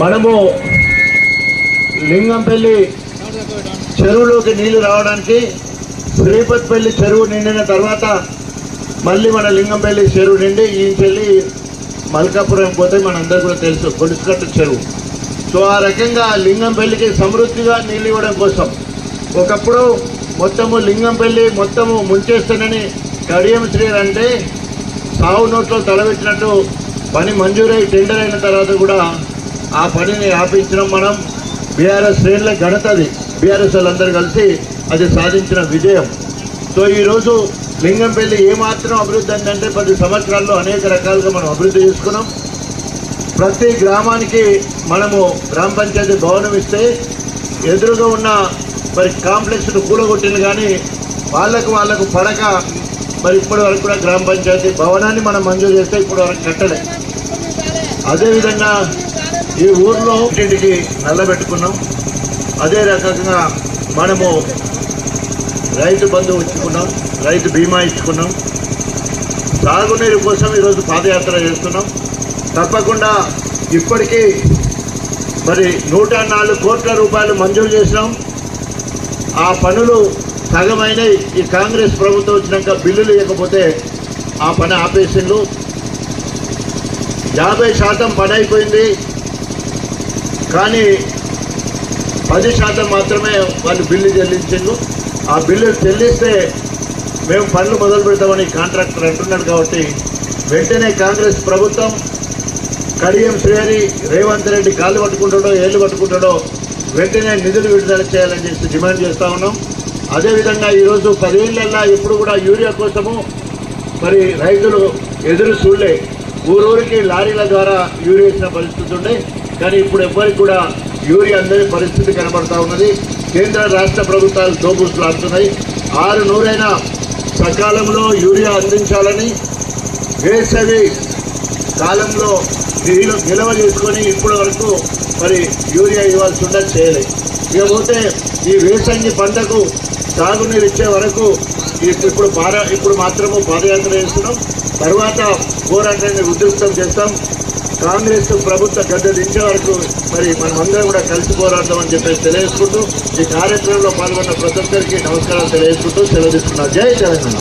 మనము లింగంపల్లి చెరువులోకి నీళ్ళు రావడానికి శ్రీపతిపల్లి చెరువు నిండిన తర్వాత మళ్ళీ మన లింగంపల్లి చెరువు నిండి ఈ చెల్లి మల్కాపురం పోతే మనందరూ కూడా తెలుసు కొలుసుకట్టు చెరువు. సో ఆ రకంగా లింగంపల్లికి సమృద్ధిగా నీళ్ళు ఇవ్వడం కోసం ఒకప్పుడు మొత్తము లింగంపల్లి మొత్తము ముంచేస్తానని కడియం శ్రీర్ అంటే సావు నోట్లో తలబెట్టినట్టు పని మంజూరై టెండర్ అయిన తర్వాత కూడా ఆ పనిని ఆపించడం మనం బీఆర్ఎస్ శ్రేణుల ఘనత అది. బీఆర్ఎస్ వాళ్ళందరూ కలిసి అది సాధించిన విజయం. సో ఈరోజు లింగంపల్లి ఏమాత్రం అభివృద్ధి అందంటే పది సంవత్సరాల్లో అనేక రకాలుగా మనం అభివృద్ధి చేసుకున్నాం. ప్రతి గ్రామానికి మనము గ్రామ పంచాయతీ భవనం ఇస్తే ఎదురుగా ఉన్న మరి కాంప్లెక్స్ను కూలగొట్టింది కానీ వాళ్ళకు వాళ్ళకు పడక మరి ఇప్పటి వరకు కూడా గ్రామ పంచాయతీ భవనాన్ని మనం మంజూరు చేస్తే ఇప్పటి వరకు కట్టలే. అదేవిధంగా ఈ ఊర్లో ఇంటికి నల్లబెట్టుకున్నాం. అదే రకంగా మనము రైతు బంధు ఇచ్చుకున్నాం రైతు బీమా ఇచ్చుకున్నాం. సాగునీరు కోసం ఈరోజు పాదయాత్ర చేస్తున్నాం. తప్పకుండా ఇప్పటికీ మరి నూట నాలుగు కోట్ల రూపాయలు మంజూరు చేసినాం. ఆ పనులు సగమైనవి ఈ కాంగ్రెస్ ప్రభుత్వం వచ్చినాక బిల్లులు ఇవ్వకపోతే ఆ పని ఆపేసిండు యాభై శాతం పని అయిపోయింది కానీ పది శాతం మాత్రమే వాళ్ళు బిల్లు చెల్లించిండ్రు. ఆ బిల్లు చెల్లిస్తే మేము పనులు మొదలు పెడతామని కాంట్రాక్టర్ అంటున్నాడు కాబట్టి వెంటనే కాంగ్రెస్ ప్రభుత్వం కడియం శ్రీహరి రేవంత్ రెడ్డి కాళ్ళు పట్టుకుంటాడో ఏళ్ళు పట్టుకుంటాడో వెంటనే నిధులు విడుదల చేయాలని చెప్పి డిమాండ్ చేస్తూ ఉన్నాం. అదేవిధంగా ఈరోజు పదేళ్ళల్లా ఇప్పుడు కూడా యూరియా కోసము మరి రైతులు ఎదురు చూడలే. ఊరూరికి లారీల ద్వారా యూరియా ఇచ్చిన పరిస్థితి ఉండే. కానీ ఇప్పుడు ఎవ్వరికి కూడా యూరియా అందని పరిస్థితి కనబడతా ఉన్నది. కేంద్ర రాష్ట్ర ప్రభుత్వాలు దోబూసులాడుతున్నాయి ఆరు నూరైనా సకాలంలో యూరియా అందించాలని వేసవి కాలంలో నిలు నిల్వ చేసుకొని ఇప్పటి వరకు మరి యూరియా ఇవ్వాల్సి ఉండదు చేయలేదు. ఇకపోతే ఈ వేసంగి పంటకు సాగునీరు ఇచ్చే వరకు ఇప్పుడు పార ఇప్పుడు మాత్రము పాదయాత్ర చేస్తున్నాం. తర్వాత పోరాటాన్ని ఉధృతం చేస్తాం. కాంగ్రెస్ ప్రభుత్వ గద్దె దించే వరకు మరి మనమందరం కూడా కలిసి పోరాడదాం అని చెప్పేసి తెలియజేసుకుంటూ ఈ కార్యక్రమంలో పాల్గొన్న ప్రతి ఒక్కరికి నమస్కారాలు తెలియజేసుకుంటూ సెలవు తీసుకున్నాం జై తెలంగాణ.